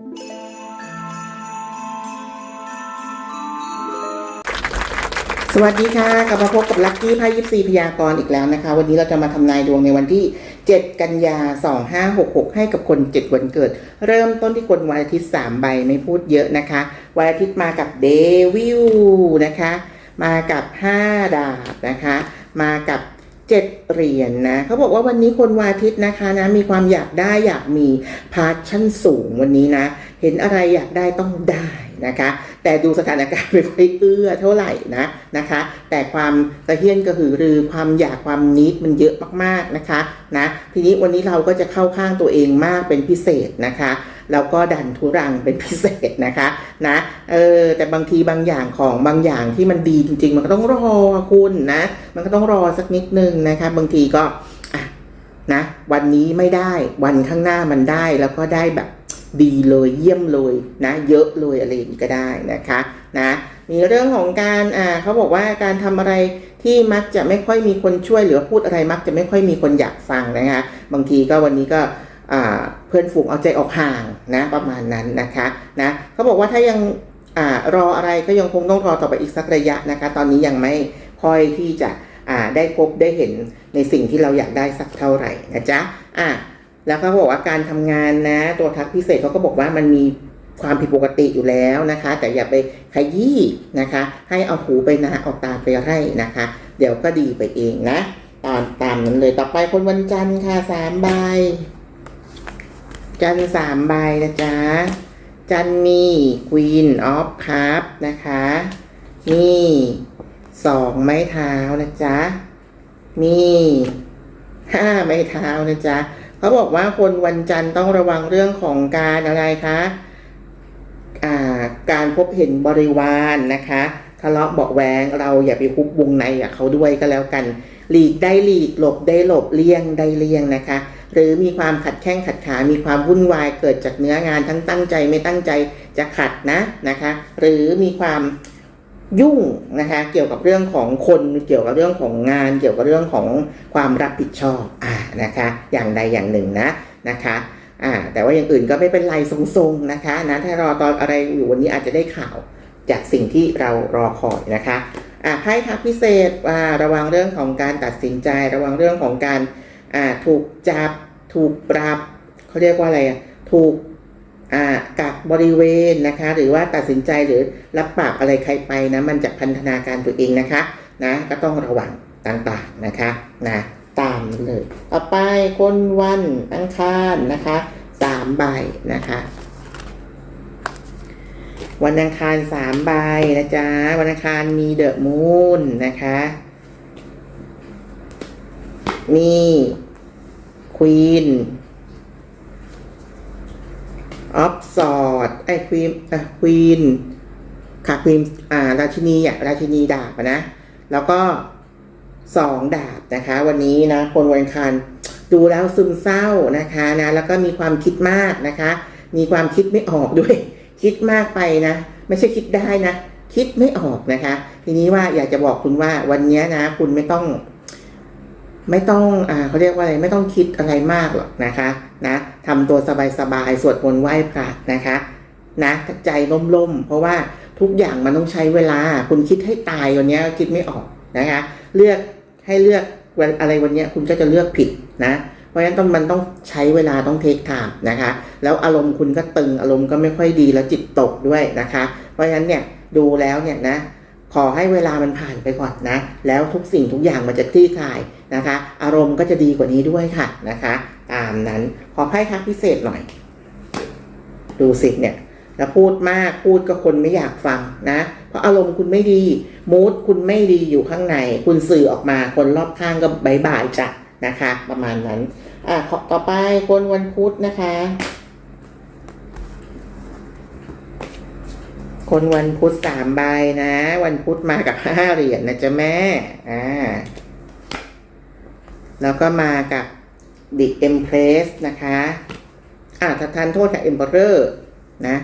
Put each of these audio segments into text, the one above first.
สวัสดีค่ะ กลับมาพบกับลัคกี้ไพ่ยิปซีพยากรณ์อีกแล้วนะคะ วันนี้เราจะมาทำนายดวงในวันที่ 7 กันยา 2566 ให้กับคน 7 วันเกิด เริ่มต้นที่คนวันอาทิตย์ 3 ใบไม่พูดเยอะนะคะ วันอาทิตย์มากับเดวิลนะคะ มากับ 5 ดาบนะคะ มากับ 7เหรียญนะเขาบอกว่าวันนี้คนวันอาทิตย์นะคะนะมีความอยากได้อยากมีพาชั่นสูงวันนี้นะ เห็นอะไรอยากได้ต้องได้ นะคะ แต่ดูสถานการณ์ไม่ค่อยเอื้อเท่าไหร่นะนะคะ แต่ความตะเฮียนกระหือรือความอยากความนิดมันเยอะมากๆนะคะนะทีนี้วันนี้เราก็จะเข้าข้างตัวเองมากเป็นพิเศษนะคะแล้วก็ดันทุรังเป็นพิเศษนะคะนะเออแต่บางทีบางอย่างของบางอย่างที่มันดีจริง ๆ มันก็ต้องรอคุณนะ มันก็ต้องรอสักนิดนึงนะคะ บางทีก็นะวันนี้ไม่ได้วันข้างหน้ามันได้แล้วก็ได้แบบ ดีเลยเยี่ยมเลยนะเยอะเลยอะไรอย่างนี้ก็ได้นะคะนะมีเรื่องของการอ่าเขาบอกว่าการทำอะไรที่มักจะไม่ค่อยมีคนช่วยหรือพูดอะไรมักจะไม่ค่อยมีคนอยากฟังนะคะบางทีก็วันนี้ก็เพื่อนฝูงเอาใจออกห่างนะประมาณนั้นนะคะนะเขาบอกว่าถ้ายังอรออะไรก็ยังคงต้องรอต่อไปอีกสักระยะนะคะ ตอนนี้ยังไม่ค่อยที่จะได้พบได้เห็นในสิ่งที่เราอยากได้สักเท่าไหร่นะจ๊ะอะ แล้วเขาบอกว่าการทำงานนะ ตัวทักพิเศษเขาก็บอกว่ามันมีความผิดปกติอยู่แล้วนะคะ แต่อย่าไปขยี้นะคะ ให้เอาหูไปนะเอาตาไปไร่นะคะ เดี๋ยวก็ดีไปเองนะ ตามตามนั้นเลยต่อไปคนวันจันทร์ค่ะสามใบ จันทร์สามใบนะจ๊ะจันทร์มี Queen of Cup นะคะมีสองไม้เท้านะจ๊ะมีห้าไม้เท้านะจ๊ะ เขาบอกว่าคนวันจันทร์ต้องระวังเรื่องของการอะไรคะาการพบเห็นบริวารนนะคะทะเลาะเบาแวงเราอย่าไปคุบวงในกับเขาด้วยก็แล้วกัน หลีกได้หลีกหลบได้หลบเลี่ยงได้เลี่ยงนะคะ หรือมีความขัดแข้งขัดขา มีความวุ่นวายเกิดจากเนื้องานทั้งตั้งใจไม่ตั้งใจจะขัดนะนะคะ หรือมีความ ยุ่งนะคะเกี่ยวกับเรื่องของคนเกี่ยวกับเรื่องของงาน เกี่ยวกับเรื่องของความรับผิดชอบอ่านะคะ อย่างใดอย่างหนึ่งนะนะคะอ่าแต่ว่าอย่างอื่นก็ไม่เป็นไรทรงๆนะคะนะถ้ารอตอนอะไรอยู่วันนี้อาจจะได้ข่าวจากสิ่งที่เรารอคอยนะคะอ่าไพ่ทักพิเศษอ่าระวังเรื่องของการตัดสินใจ ระวังเรื่องของการอ่าถูกจับถูกปรับเขาเรียกว่าอะไรอะถูก กักบริเวณนะคะ หรือว่าตัดสินใจหรือรับปากอะไรใครไปนะมันจะพันธนาการตัวเองนะคะนะก็ต้องระวังต่างๆนะคะนะตามเลยต่อไปคนวันอังคารนะคะสามใบนะคะวันอังคารสามใบนะจ๊ะ วันอังคารมีเดอะมูนนะคะ มีควีน ออฟสอดไอ้ควีนอะควีนค่ะควีนอ่าราชินีอะราชินีดาบนะ แล้วก็สองดาบนะคะ วันนี้นะ คนวันอังคารดูแล้วซึมเศร้านะคะนะแล้วก็มีความคิดมากนะคะ มีความคิดไม่ออกด้วย คิดมากไปนะ ไม่ใช่คิดได้นะ คิดไม่ออกนะคะ ทีนี้ว่าอยากจะบอกคุณว่าวันนี้นะ คุณไม่ต้อง ไม่ต้องอ่าเขาเรียกว่าอะไรไม่ต้องคิดอะไรมากหรอกนะคะนะทำตัวสบายๆสวดมนต์ไหว้พระนะคะนะใจล่มๆ เพราะว่าทุกอย่างมันต้องใช้เวลา คุณคิดให้ตายวันนี้คิดไม่ออกนะคะ เลือกให้เลือกวันอะไรวันนี้คุณก็จะเลือกผิดนะ เพราะฉะนั้นต้องมันต้องใช้เวลาต้องเทคไทม์นะคะ แล้วอารมณ์คุณก็ตึงอารมณ์ก็ไม่ค่อยดีแล้วจิตตกด้วยนะคะ เพราะฉะนั้นเนี่ยดูแล้วเนี่ยนะขอให้เวลามันผ่านไปก่อนนะ แล้วทุกสิ่งทุกอย่างมันจะคลี่คลาย นะคะ อารมณ์ก็จะดีกว่านี้ด้วยค่ะนะคะ ตามนั้นขอไพ่ทักพิเศษหน่อย ดูสิเนี่ยแล้วพูดมากพูดก็คนไม่อยากฟังนะ เพราะอารมณ์คุณไม่ดีมูดคุณไม่ดีอยู่ข้างใน คุณสื่อออกมาคนรอบข้างก็บายบายจ้ะนะคะ ประมาณนั้น อะขอต่อไปคนวันพุธนะคะ คนวันพุธสามใบนะ วันพุธมากับห้าเหรียญนะจ๊ะแม่อ่า แล้วก็มากับ The Empress นะคะอ่าท่านโทษค่ะ Emperor นะ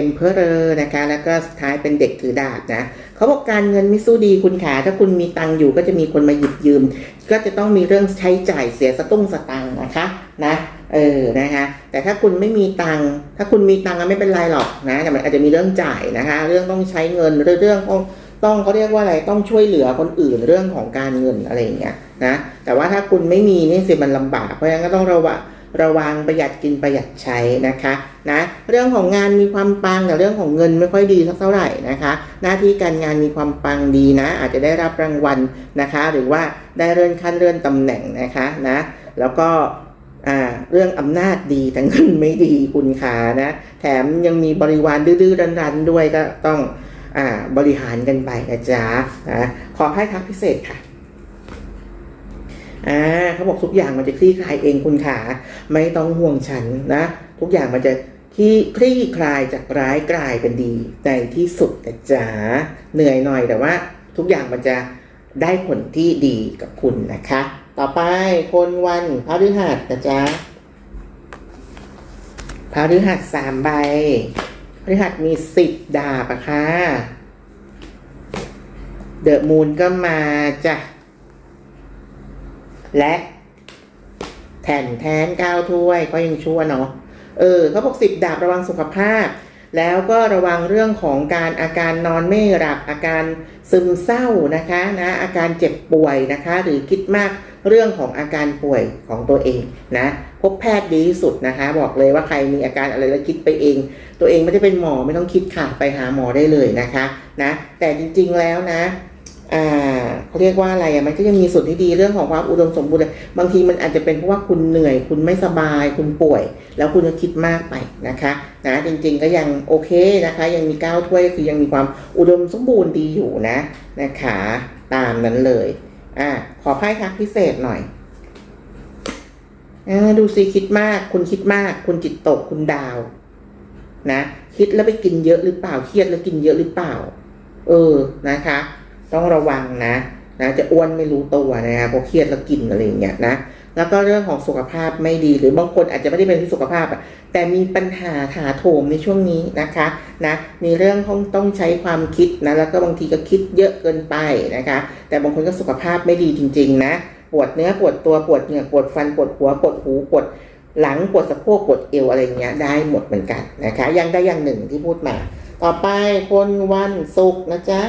Emperor นะคะ แล้วก็สุดท้ายเป็นเด็กถือดาบนะเขาบอกการเงินไม่สู้ดีคุณขาถ้าคุณมีตังอยู่ก็จะมีคนมาหยิบยืม ก็จะต้องมีเรื่องใช้จ่ายเสียสตุ้งสตังนะคะนะเออนะคะ แต่ถ้าคุณไม่มีตังถ้าคุณมีตังก็ไม่เป็นไรหรอกนะแต่มันอาจจะมีเรื่องจ่ายนะคะ เรื่องต้องใช้เงินเรื่องต้องต้องเขาเรียกว่าอะไรต้องช่วยเหลือคนอื่นเรื่องของการเงินอะไรอย่างเงี้ย นะแต่ว่าถ้าคุณไม่มีนี่สิมันลำบาก เพราะฉะนั้นก็ต้องระวังระวังประหยัดกินประหยัดใช้นะคะนะเรื่องของงานมีความปังแต่เรื่องของเงินไม่ค่อยดีสักเท่าไหร่นะคะ หน้าที่การงานมีความปังดีนะ อาจจะได้รับรางวัลนะคะ หรือว่าได้เลื่อนขั้นเลื่อนตำแหน่งนะคะนะแล้วก็เรื่องอำนาจดีแต่เงินไม่ดีคุณขานะ แถมยังมีบริวารดื้อๆรันๆด้วยก็ต้องอบริหารกันไปนะจ๊ะนะขอให้ทักพิเศษค่ะ อ่าเขาบอกทุกอย่างมันจะคลี่คลายเองคุณขาไม่ต้องห่วงฉันนะ ทุกอย่างมันจะคลี่คลี่คลายจากร้ายกลายเป็นดีในที่สุดนะจ๊ะเหนื่อยหน่อยแต่ว่า ทุกอย่างมันจะได้ผลที่ดีกับคุณนะคะ ต่อไปคนวันพฤหัสนะจ๊ะพฤหัสสามใบพฤหัสมีสิบดาบอะค่ะเดอะมูนก็มาจ้ะ และแผ่นแทนเก้าถ้วยก็ยังชั่วเนาะเออเขาบอกสิบดาบระวังสุขภาพ แล้วก็ระวังเรื่องของการอาการนอนไม่หลับอาการซึมเศร้านะคะนะอาการเจ็บป่วยนะคะ หรือคิดมากเรื่องของอาการป่วยของตัวเองนะพบแพทย์ดีที่สุดนะคะ บอกเลยว่าใครมีอาการอะไรแล้วคิดไปเอง ตัวเองไม่ได้เป็นหมอไม่ต้องคิดค่ะไปหาหมอได้เลยนะคะนะแต่จริงๆแล้วนะ อ่าเขาเรียกว่าอะไรอะมันก็ยังมีส่วนที่ดีเรื่องของความอุดมสมบูรณ์บางทีมันอาจจะเป็นเพราะว่าคุณเหนื่อย คุณไม่สบาย คุณป่วย แล้วคุณก็คิดมากไปนะคะนะจริงๆก็ยังโอเคนะคะ ยังมีก้าวถ้วยคือยังมีความอุดมสมบูรณ์ดีอยู่นะนะคะตามนั้นเลยอ่าขอไพ่ทักพิเศษหน่อยอ่าดูสิคิดมาก คุณคิดมาก คุณจิตตกคุณดาว นะ คิดแล้วไปกินเยอะหรือเปล่าเครียดแล้วกินเยอะหรือเปล่า เออนะคะ ต้องระวังนะนะจะอ้วนไม่รู้ตัวนะคะเพราะเครียดแล้วกินอะไรอย่างเงี้ยนะแล้วก็เรื่องของสุขภาพไม่ดีหรือบางคนอาจจะไม่ได้เป็นที่สุขภาพ แต่มีปัญหาถาโถมในช่วงนี้นะคะนะมีเรื่องของต้องใช้ความคิดนะแล้วก็บางทีก็คิดเยอะเกินไปนะคะ แต่บางคนก็สุขภาพไม่ดีจริง ๆ นะปวดเนื้อปวดตัวปวดเหงื่อปวดฟันปวดหัวปวดหูปวดหลังปวดสะโพกปวดเอวอะไรเงี้ยได้หมดเหมือนกันนะคะยังได้อย่างหนึ่งที่พูดมา ต่อไปคนวันศุกร์นะจ๊ะ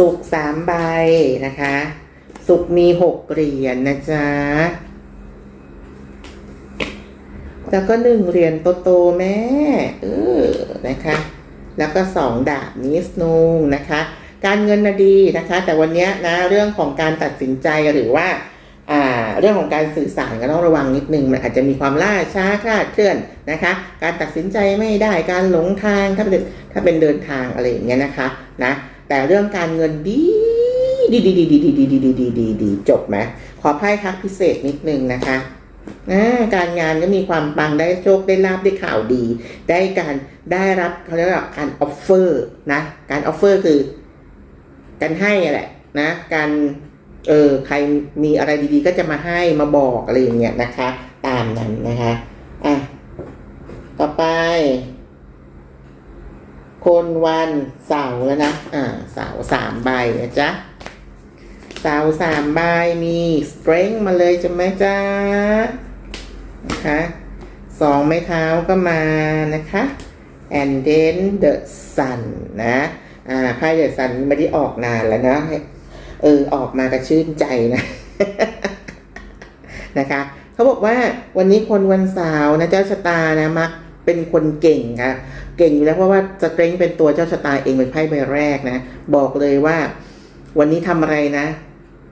สุกสามใบนะคะ สุกมีหกเหรียญนะจ๊ะ แล้วก็หนึ่งเหรียญโตๆแม่ เออ นะคะ แล้วก็สองดาบนิสนูงนะคะ การเงินนะดีนะคะ แต่วันเนี้ยนะเรื่องของการตัดสินใจหรือว่าอ่าเรื่องของการสื่อสารก็ต้องระวังนิดนึงมันอาจจะมีความล่าช้าคลาดเคลื่อนนะคะ การตัดสินใจไม่ได้การหลงทางถ้าเป็นถ้าเป็นเดินทางอะไรอย่างเงี้ยนะคะนะ แต่เรื่องการเงินดีดีดีดีดีดีดีดีดีดีดีจบไหมขอไพ่ทักพิเศษนิดนึงนะคะการงานก็มีความปังได้โชคได้ลาบได้ข่าวดี ได้การได้รับเขาเรียกว่าการออฟเฟอร์นะ การออฟเฟอร์คือ การให้อะแหละนะ การเออใครมีอะไรดีๆ ก็จะมาให้มาบอกอะไรอย่างเงี้ยนะคะ ตามนั้นนะคะอะต่อไป คน วันเสาร์แล้วนะ อ่าเสาร์สามใบนะจ๊ะเสาร์สามใบมีสเตร n งมาเลยจะไหมจ๊ะนะคะสองไม้เท้าก็มานะคะ and then the sun นะ อ่าไพ่ the sun ไม่ได้ออกนานแล้วนะ เออ ออกมาก็ชื่นใจนะ นะคะ เขาบอกว่าวันนี้คนวันเสาร์นะเจ้าชะตานะมัก เป็นคนเก่งค่ะเก่งอยู่แล้วเพราะว่าสเตรงเป็นตัวเจ้าชะตาเองเป็นไพ่ใบแรกนะ บอกเลยว่า วันนี้ทำอะไรนะ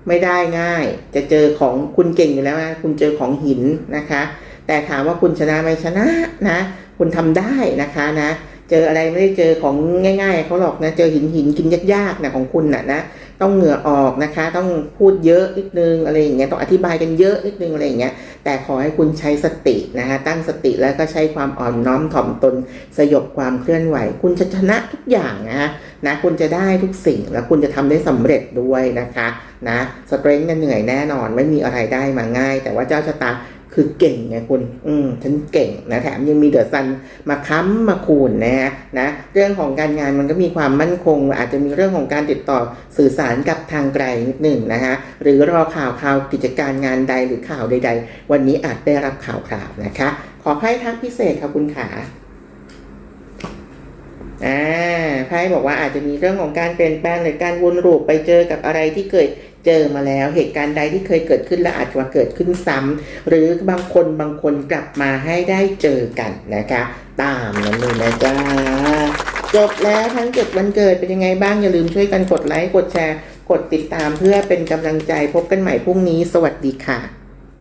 ไม่ได้ง่าย จะเจอของคุณเก่งอยู่แล้วนะคุณเจอของหินนะคะ แต่ถามว่าคุณชนะไหมชนะนะ คุณทำได้นะคะนะ เจออะไรไม่ได้เจอของง่าย ๆเขาหรอกนะ เจอหินหินกินยากๆนะของคุณน่ะนะ ต้องเหงื่อออกนะคะ ต้องพูดเยอะนิดนึงอะไรอย่างเงี้ยต้องอธิบายกันเยอะนิดนึงอะไรอย่างเงี้ยแต่ขอให้คุณใช้สตินะคะตั้งสติแล้วก็ใช้ความอ่อนน้อมถ่อมตนสยบความเคลื่อนไหว คุณจะชนะทุกอย่างนะนะคุณจะได้ทุกสิ่งแล้วคุณจะทำได้สำเร็จด้วยนะคะนะสเตรนจ์เนี่ยเหนื่อยแน่นอนไม่มีอะไรได้มาง่าย แต่ว่าเจ้าชะตา คือเก่งไงคุณ อืม ฉันเก่งนะแถมยังมีเดอะซันมาค้ำมาคูณนะฮะนะ เรื่องของการงานมันก็มีความมั่นคง อาจจะมีเรื่องของการติดต่อสื่อสารกับทางไกลนิดหนึ่งนะฮะ หรือรอข่าวข่าวกิจการงานใดหรือข่าวใด ๆ วันนี้อาจได้รับข่าวคราวนะคะ ขอให้ทักพิเศษค่ะคุณขา อ่าไพ่บอกว่าอาจจะมีเรื่องของการเปลี่ยนแปลงหรือการวนลูปไปเจอกับอะไรที่เคยเจอมาแล้ว เหตุการณ์ใดที่เคยเกิดขึ้นและอาจจะมาเกิดขึ้นซ้ำหรือบางคนบางคนกลับมาให้ได้เจอกันนะคะ ตามนั้นเลยนะจ๊ะจบแล้วทั้งเจ็ดวันเกิดเป็นยังไงบ้างอย่าลืมช่วยกันกดไลค์กดแชร์ กดติดตามเพื่อเป็นกำลังใจพบกันใหม่พรุ่งนี้ สวัสดีค่ะ